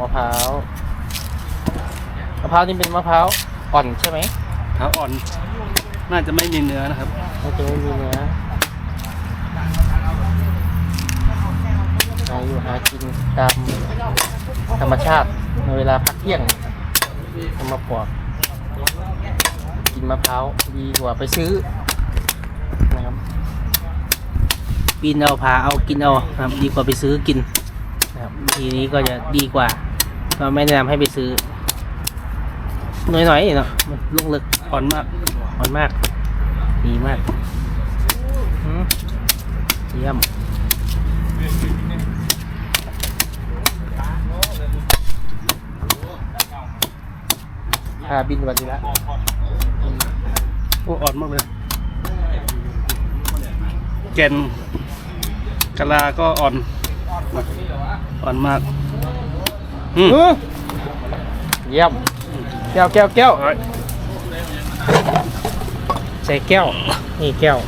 มะพร้าวมะพร้าวนี่เป็นมะพร้าวอ่อนใช่ไหมเท้าอ่อน น่าจะไม่มีเนื้อนะครับมันจะไม่มีเนื้อหาอยู่หากินตามธรรมชาติในเวลาพักเที่ยงเอามาปอกกินมะพร้าวดีกว่าไปซื้อนะครับปีนเอาพาเอากินเอาครับดีกว่าไปซื้อกินนะครับทีนี้ก็จะดีกว่า ก็ไม่แนะนำให้ไปซื้อ หน่อยๆเนาะมันลูกเล็กอ่อนมากอ่อนมาก ดีมากอืมเยี่ยมพาบินวันนี้ละโอ้อ่อนมากเลย แก่นกะลาก็อ่อน อ่อนมาก อืมอื้อเยี่ยมแก้วแก้วแก้วเอ้ยใส่แก้ว นี่แก้ว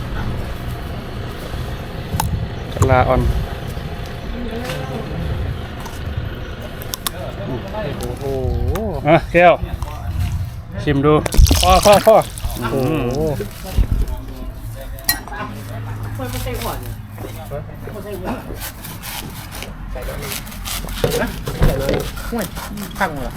กะลาอ่อนโอ้โหอะแก้ว ชิมดูพ่อพ่อพ่ออืโอ้มโหใส่เลย ห่วยพังเหรอ